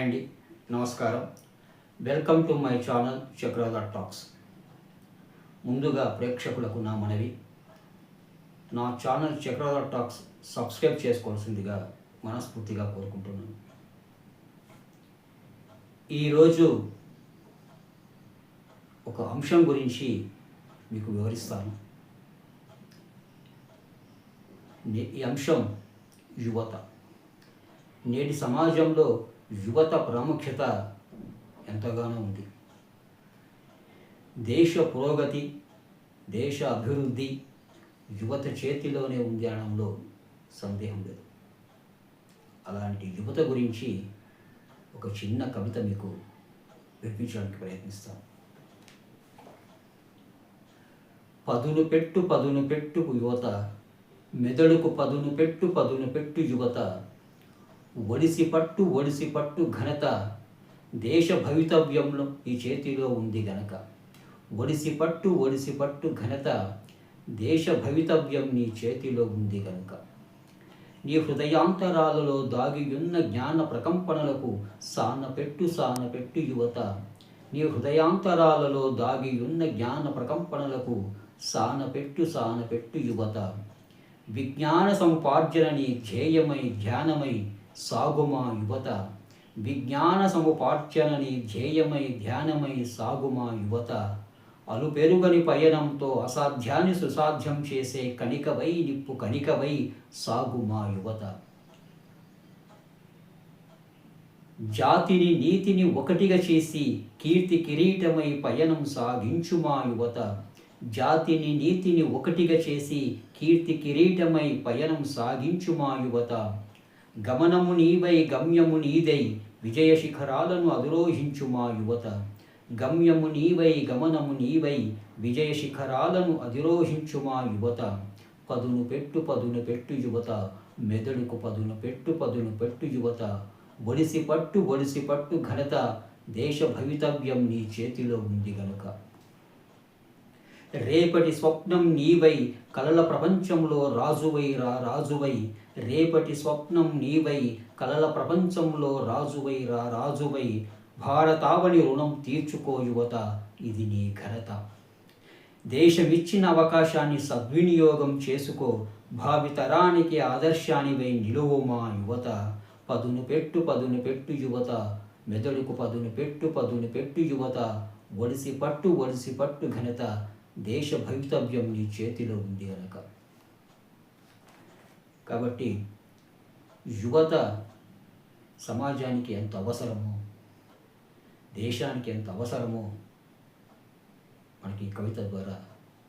అండి. నమస్కారం. Welcome to my channel Chakradhar talks. ముందుగా ప్రేక్షకులకు నా మనవి. నా ఛానల్ చక్రధర్ టాక్స్ సబ్స్క్రైబ్ చేసుకోవాల్సిందిగా మనస్ఫూర్తిగా కోరుకుంటున్నాను. ఈరోజు ఒక అంశం గురించి మీకు వివరిస్తాను. ఈ అంశం యువత. నేటి సమాజంలో యువత ప్రాముఖ్యత ఎంతగానో ఉంది. దేశ పురోగతి దేశ అభివృద్ధి యువత చేతిలోనే ఉంది అనడంలో సందేహం లేదు. అలాంటి యువత గురించి ఒక చిన్న కవిత మీకు వినిపించడానికి ప్రయత్నిస్తాను. పదును పెట్టు పదును పెట్టు యువత మెదడుకు పదును పెట్టు పదును పెట్టు యువత ఒడిసి పట్టు ఒడిసి పట్టు ఘనత దేశ భవితవ్యంలో ఈ చేతిలో ఉంది గనక. ఒడిసి పట్టు ఒడిసి పట్టు ఘనత దేశ భవితవ్యం నీ చేతిలో ఉంది గనుక. నీ హృదయాంతరాలలో దాగియున్న జ్ఞాన ప్రకంపనలకు సానపెట్టు సానపెట్టు యువత. నీ హృదయాంతరాలలో దాగియున్న జ్ఞాన ప్రకంపనలకు సానపెట్టు సానపెట్టు యువత. విజ్ఞాన సముపార్జన నీ ధ్యేయమై ధ్యానమై సాగుమా యువత. విజ్ఞాన సముపార్జన ధ్యేయమై ధ్యానమై సాగుమా యువత. అలుపెరుగని పయనంతో అసాధ్యాన్ని సుసాధ్యం చేసే కణికవై నిప్పు కణికవై సాగుమా యువత. జాతిని నీతిని ఒకటిగా చేసి కీర్తి కిరీటమై పయనం సాగించుమా యువత. జాతిని నీతిని ఒకటిగా చేసి కీర్తి కిరీటమై పయనం సాగించుమా యువత. గమనము నీవై గమ్యము నీదై విజయ శిఖరాలను అధిరోహించుమా యువత. గమ్యము నీవై గమనము నీవై విజయ శిఖరాలను అధిరోహించుమా యువత. పదును పెట్టు పదును పెట్టు యువత. మెదడుకు పదును పెట్టు పదును పెట్టు యువత. ఒడిసి పట్టు ఒడిసి పట్టు ఘనత. దేశ భవితవ్యం నీ చేతిలో ఉంది గనుక. రేపటి స్వప్నం నీవై కలల ప్రపంచంలో రాజువై రా రాజువై. రేపటి స్వప్నం నీవై కలల ప్రపంచంలో రాజువై రా రాజువై. భారతావని రుణం తీర్చుకో యువత ఇది నీ ఘనత. దేశమిచ్చిన అవకాశాన్ని సద్వినియోగం చేసుకో భావితరానికి ఆదర్శానివై నిలువు మా యువత. పదును పెట్టు పదును పెట్టు యువత. మెదడుకు పదును పెట్టు పదును పెట్టు యువత. ఒడిసి పట్టు ఒడిసి పట్టు ఘనత. దేశ భవితవ్యం నీ చేతిలో ఉంది అనక. కాబట్టి యువత సమాజానికి ఎంత అవసరమో దేశానికి ఎంత అవసరమో మనకి ఈ కవిత ద్వారా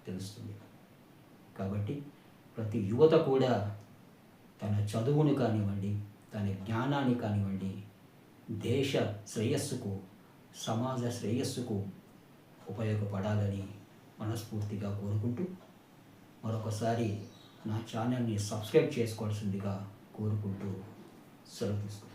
తెలుస్తుంది. కాబట్టి ప్రతి యువత కూడా తన చదువును కానివ్వండి తన జ్ఞానాన్ని కానివ్వండి దేశ శ్రేయస్సుకు సమాజ శ్రేయస్సుకు ఉపయోగపడాలని మనస్ఫూర్తిగా కోరుకుంటూ మరొకసారి నా ఛానల్ని సబ్స్క్రైబ్ చేసుకోవాల్సిందిగా కోరుకుంటూ సెలవు తీసుకుంటాను